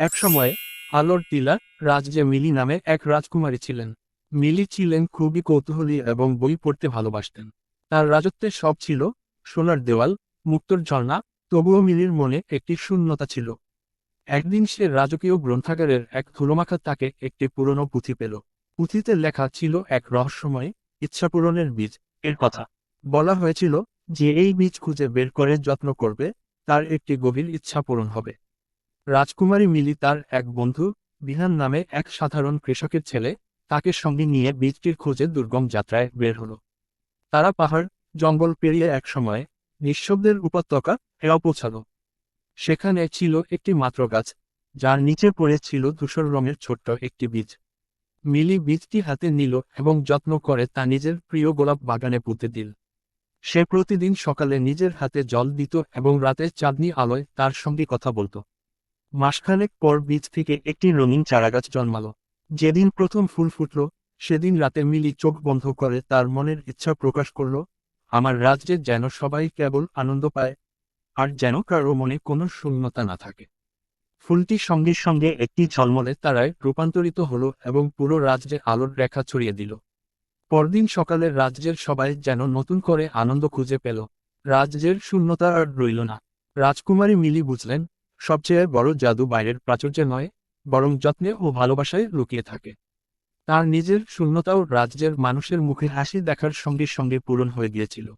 এক সময়ে আলোর টিলা রাজ্যে মিলি নামে এক রাজকুমারী ছিলেন। মিলি ছিলেন খুবই কৌতূহলী এবং বই পড়তে ভালোবাসতেন। তার রাজত্বে সব ছিল সোনার দেওয়াল, মুক্তর ঝর্ণা, তবুও মিলির মনে একটি শূন্যতা ছিল। একদিন সে রাজকীয় গ্রন্থাগারের এক ধুলোমাখা তাকে একটি পুরনো পুঁথি পেল। পুঁথিতে লেখা ছিল এক রহস্যময়, ইচ্ছাপূরণের বীজ। এর কথা বলা হয়েছিল যে, এই বীজ খুঁজে বের করে যত্ন করবে, তার একটি গভীর ইচ্ছা পূরণ হবে। রাজকুমারী মিলি তার এক বন্ধু, বিহান নামে এক সাধারণ কৃষকের ছেলে, তাকে সঙ্গে নিয়ে বীজটির খোঁজে দুর্গম যাত্রায় বের হল। তারা পাহাড়, জঙ্গল পেরিয়ে এক সময়ে নিঃশব্দের উপত্যকা হেরা পৌঁছাল। সেখানে ছিল একটি মাত্র গাছ, যার নিচে পড়ে ছিল ধূসর রঙের ছোট্ট একটি বীজ। মিলি বীজটি হাতে নিল এবং যত্ন করে তা নিজের প্রিয় গোলাপ বাগানে পুঁতে দিল। সে প্রতিদিন সকালে নিজের হাতে জল দিত এবং রাতে চাঁদনি আলোয় তার সঙ্গে কথা বলতো। মাসখানেক পর বীজ থেকে একটি রঙিন চারাগাছ জন্মালো। যেদিন প্রথম ফুল ফুটল, সেদিন রাতে মিলি চোখ বন্ধ করে তার মনের ইচ্ছা প্রকাশ করল, আমার রাজ্যে যেন সবাই কেবল আনন্দ পায়, আর যেন কারও মনে কোনো শূন্যতা না থাকে। ফুলটি সঙ্গে সঙ্গে একটি ঝলমলে তারায় রূপান্তরিত হলো এবং পুরো রাজ্যে আলোর রেখা ছড়িয়ে দিল। পরদিন সকালে রাজ্যের সবাই যেন নতুন করে আনন্দ খুঁজে পেল। রাজ্যের শূন্যতা আর রইল না। রাজকুমারী মিলি বুঝলেন সবচেয়ে বড় জাদু বাইরের প্রাচুর্যে নয়, বরং যত্নে ও ভালোবাসায় লুকিয়ে থাকে। তার নিজের শূন্যতাও রাজ্যের মানুষের মুখে হাসি দেখার সঙ্গে সঙ্গে পূরণ হয়ে গিয়েছিল।